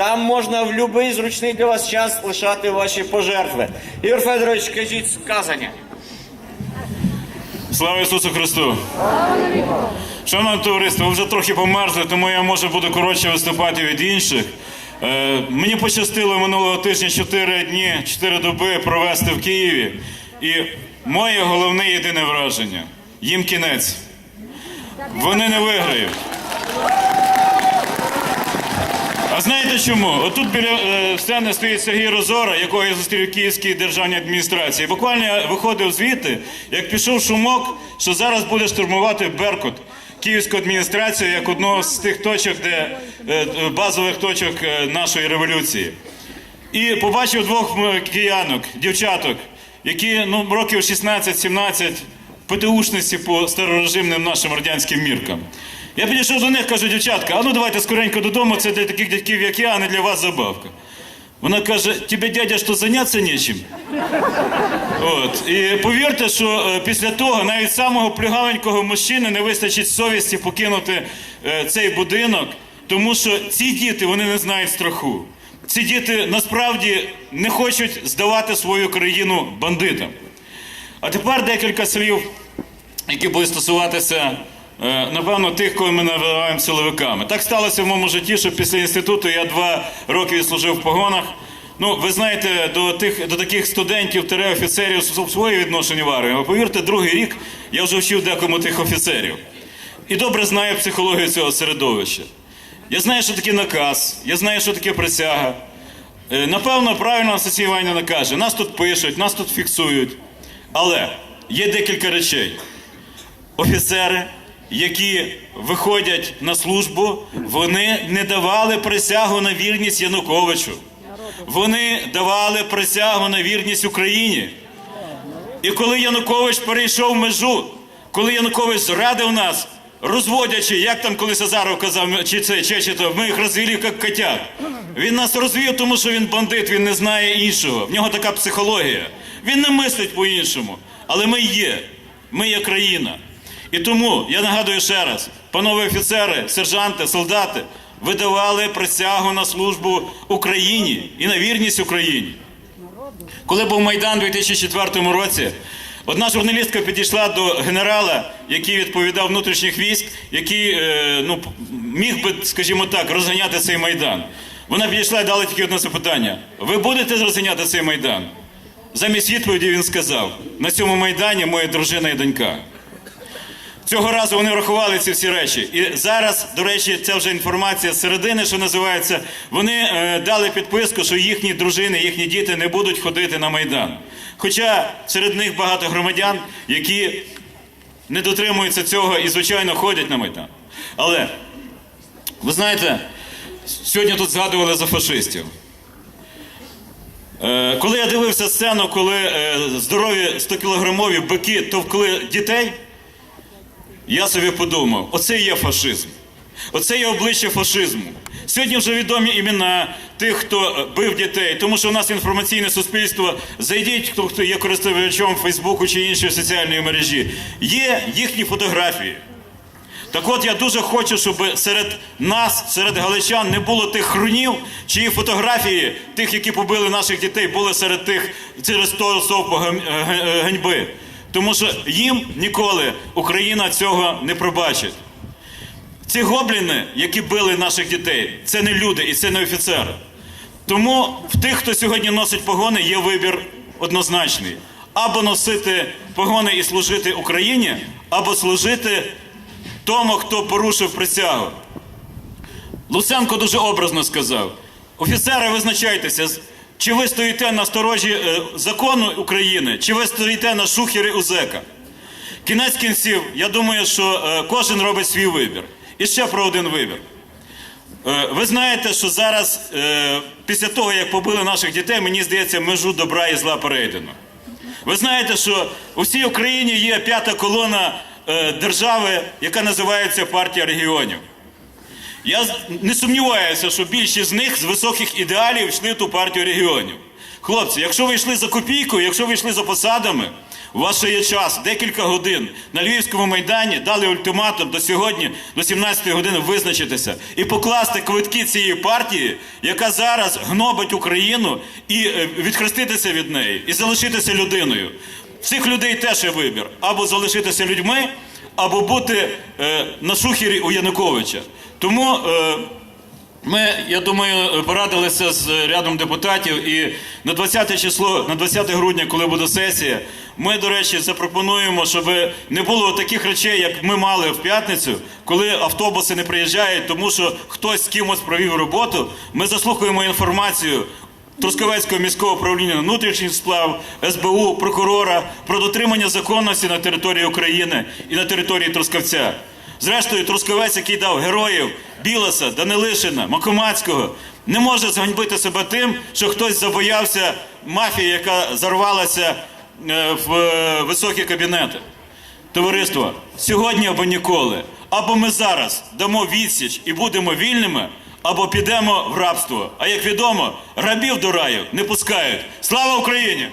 Там можна в будь-який зручний для вас час лишати ваші пожертви. Ігор Федорович, кажіть сказання. Слава Ісусу Христу! Шановне товариство, ви вже трохи померзли, тому я може буду коротше виступати від інших. Е, мені пощастило минулого тижня 4 дні, 4 доби провести в Києві. І моє головне єдине враження їм кінець. Вони не виграють. Знаєте чому? Отут біля е, сцени стоїть Сергій Розора, якого я зустрів в Київській державній адміністрації. Буквально я виходив звідти, як пішов шумок, що зараз буде штурмувати Беркут. Київську адміністрацію як одну з тих точок, де е, базових точок е, нашої революції. І побачив двох киянок, дівчаток, які ну, років 16-17 ПТУшниці по старорежимним нашим радянським міркам. Я підійшов до них, кажу, дівчатка, а ну давайте скоренько додому, це для таких дядьків, як я, а не для вас забавка. Вона каже, тебе, дядя, що зайнятися нічим? От. І повірте, що е, після того навіть самого плюгавенького мужчини не вистачить совісті покинути е, цей будинок, тому що ці діти вони не знають страху. Ці діти насправді не хочуть здавати свою країну бандитам. А тепер декілька слів, які будуть стосуватися, напевно, тих, кого ми називаємо силовиками. Так сталося в моєму житті, що після інституту я два роки відслужив в погонах. Ну, ви знаєте, до тих до таких студентів тере офіцерів своє відношення в армії. Повірте, другий рік я вже вчив декому тих офіцерів. І добре знаю психологію цього середовища. Я знаю, що таке наказ, я знаю, що таке присяга. Е, Напевно, правильно Анастасія Іванівна каже, нас тут пишуть, нас тут фіксують. Але є декілька речей. Офіцери, які виходять на службу, вони не давали присягу на вірність Януковичу. Вони давали присягу на вірність Україні. І коли Янукович перейшов межу, коли Янукович зрадив нас, розводячи, як там колись Азаров казав, чи це Чечетов, ми їх розвели як котят. Він нас розвів, тому що він бандит, він не знає іншого. В нього така психологія. Він не мислить по-іншому. Але ми є. Ми є країна. І тому я нагадую ще раз: панове офіцери, сержанти, солдати, ви давали присягу на службу Україні і на вірність Україні. Коли був Майдан у 2004 році, одна журналістка підійшла до генерала, який відповідав внутрішніх військ, який е, ну, міг би, скажімо так, розганяти цей майдан. Вона підійшла і дала тільки одне запитання: ви будете розганяти цей майдан? Замість відповіді він сказав: на цьому майдані моя дружина і донька. Цього разу вони врахували ці всі речі. І зараз, до речі, це вже інформація з середини, що називається. Вони е, дали підписку, що їхні дружини, їхні діти не будуть ходити на майдан. Хоча серед них багато громадян, які не дотримуються цього і, звичайно, ходять на майдан. Але ви знаєте, сьогодні тут згадували за фашистів. Е, Коли я дивився сцену, коли е, здорові 100-кілограмові бики товкли дітей. Я собі подумав, оце є фашизм. Оце є обличчя фашизму. Сьогодні вже відомі імена тих, хто е, бив дітей, тому що у нас інформаційне суспільство. Зайдіть, хто хто є користувачом Фейсбуку чи іншої соціальної мережі. Є їхні фотографії. Так от я дуже хочу, щоб серед нас, серед галичан, не було тих хрунів, чиї фотографії тих, які побили наших дітей, були серед тих через того стовпу ганьби. Тому що їм ніколи Україна цього не пробачить. Ці гобліни, які били наших дітей, це не люди і це не офіцери. Тому в тих, хто сьогодні носить погони, є вибір однозначний: або носити погони і служити Україні, або служити тому, хто порушив присягу. Луценко дуже образно сказав: офіцери, визначайтеся, чи ви стоїте на сторожі е, закону України, чи ви стоїте на шухері УЗЕКа. Кінець кінців, я думаю, що е, кожен робить свій вибір. І ще про один вибір. Е, Ви знаєте, що зараз, після того, як побили наших дітей, мені здається, межу добра і зла перейдено. Ви знаєте, що у всій Україні є п'ята колона держави, яка називається Партія регіонів. Я не сумніваюся, що більшість з них з високих ідеалів йшли в ту партію регіонів. Хлопці, якщо ви йшли за копійкою, якщо ви йшли за посадами, у вас ще є час, декілька годин. На Львівському майдані дали ультиматум до сьогодні, до 17 години визначитися і покласти квитки цієї партії, яка зараз гнобить Україну, і е, відхреститися від неї, і залишитися людиною. Цих людей теж є вибір: або залишитися людьми, або бути е, на шухері у Януковича. Тому. Е, ми, я думаю, порадилися з рядом депутатів, і на 20 число, на 20 грудня, коли буде сесія, ми, до речі, запропонуємо, щоб не було таких речей, як ми мали в п'ятницю, коли автобуси не приїжджають, тому що хтось з кимось провів роботу. Ми заслухаємо інформацію. Трускавецького міського управління внутрішніх справ, СБУ, прокурора про дотримання законності на території України і на території Трускавця. Зрештою, Трускавець, який дав героїв Білоса, Данилишина, Макомацького, не може зганьбити себе тим, що хтось забоявся мафії, яка зарвалася е, в е, високі кабінети. Товариство, сьогодні або ніколи. Або ми зараз дамо відсіч і будемо вільними, або підемо в рабство. А як відомо, рабів до раю не пускають. Слава Україні!